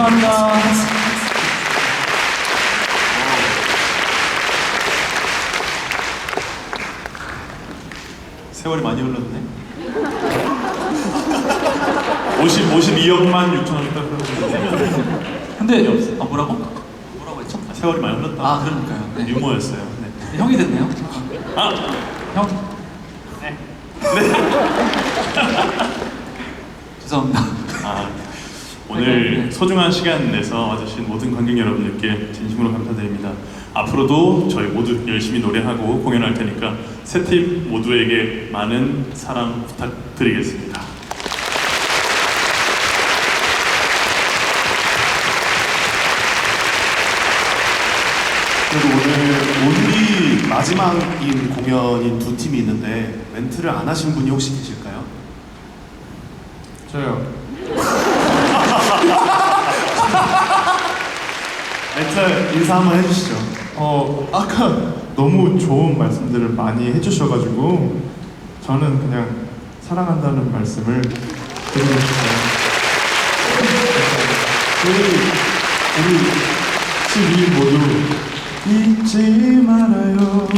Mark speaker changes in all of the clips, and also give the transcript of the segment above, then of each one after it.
Speaker 1: 감사합니다.
Speaker 2: 세월이 많이 흘렀네. 50, 52억만 6천 원이 떨어졌는데
Speaker 1: 근데 아 뭐라고? 뭐라고 했죠?
Speaker 2: 세월이 많이 흘렀다.
Speaker 1: 아 그러니까요. 네.
Speaker 2: 유머였어요. 네.
Speaker 1: 형이 됐네요.
Speaker 2: 아,
Speaker 1: 형.
Speaker 2: 네.
Speaker 1: 죄송합니다.
Speaker 2: 아, 오늘
Speaker 1: 네.
Speaker 2: 소중한 시간 내서 와주신 모든 관객 여러분들께 진심으로 감사드립니다. 앞으로도 저희 모두 열심히 노래하고 공연할 테니까 세 팀 모두에게 많은 사랑 부탁드리겠습니다.
Speaker 3: 그리고 오늘 온리 마지막인 공연인 두 팀이 있는데 멘트를 안 하신 분이 혹시 계실까요?
Speaker 4: 저요.
Speaker 3: 멘트 인사 한번 해주시죠.
Speaker 4: 어 아까 너무 좋은 말씀들을 많이 해주셔가지고 저는 그냥 사랑한다는 말씀을 드리고 싶어요. 우리 우리 12인 모두 잊지 말아요.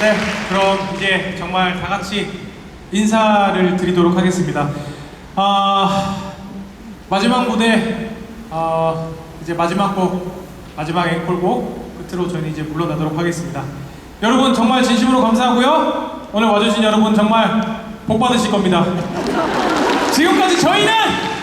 Speaker 5: 네, 그럼 이제 정말 다 같이 인사를 드리도록 하겠습니다. 아, 마지막 무대, 아, 이제 마지막 곡, 마지막 앵콜곡 끝으로 저희는 이제 물러나도록 하겠습니다. 여러분 정말 진심으로 감사하고요. 오늘 와주신 여러분 정말 복 받으실 겁니다. 지금까지 저희는.